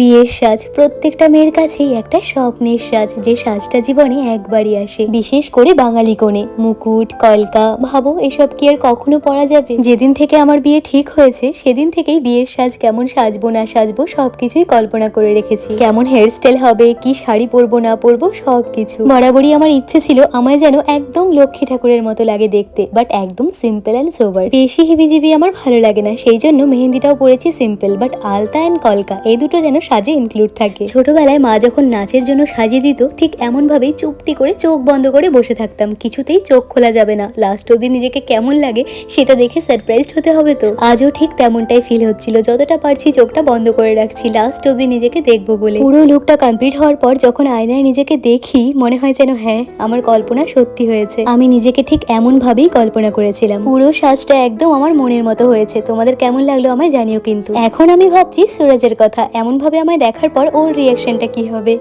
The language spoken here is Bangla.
বিয়ের সাজ। প্রত্যেকটা মেয়ের কাছেই একটা স্বপ্নের সাজ, যে সাজটা জীবনে একবারই আসে। বিশেষ করে বাঙালি কোণে। মুকুট, কলকা, ভাবো, এসব কি আর কখনো পরা যাবে? যেদিন থেকে আমার বিয়ে ঠিক হয়েছে, সেদিন থেকেই বিয়ের সাজ কেমন সাজবো, না সাজবো, সবকিছুই কল্পনা করে রেখেছি। কেমন হেয়ারস্টাইল হবে, কি শাড়ি পরবো, না পরবো, সবকিছু। বরাবরই আমার ইচ্ছে ছিল আমায় যেন একদম লক্ষ্মী ঠাকুরের মতো লাগে দেখতে বাট একদম সিম্পল অ্যান্ড সোবার বেশি হিবিজিবি আমার ভালো লাগে না, সেই জন্য মেহেন্দিটাও পরেছি সিম্পল বাট আলতা অ্যান্ড কলকা, এই দুটো যেন সাজে ইনক্লুড থাকে। ছোটবেলায় মা যখন নাচের জন্য সাজিয়ে দিত, ঠিক এমন ভাবেই চুপটি করে চোখ বন্ধ করে বসে থাকতাম। কিছুতেই চোখ খোলা যাবে না। লাস্ট অবধি নিজেকে কেমন লাগে সেটা দেখে সারপ্রাইজড হতে হবে তো। আজও ঠিক তেমনটাই ফিল হচ্ছিল, যতটা পারছি চোখটা বন্ধ করে রাখছি। লাস্ট অবধি নিজেকে দেখব বলে। পুরো লুকটা কমপ্লিট হওয়ার পর যখন আয়নায় নিজেকে দেখি, মনে হয় যেন হ্যাঁ আমার কল্পনা সত্যি হয়েছে। আমি নিজেকে ঠিক এমন ভাবেই কল্পনা করেছিলাম। পুরো সাজটা একদম আমার মনের মতো হয়েছে। তোমাদের কেমন লাগল আমায় জানিও কিন্তু। এখন আমি ভাবছি সুরজের কথা। এমন ভাবে আমায় দেখার পর ওর রিয়াকশনটা কি হবে?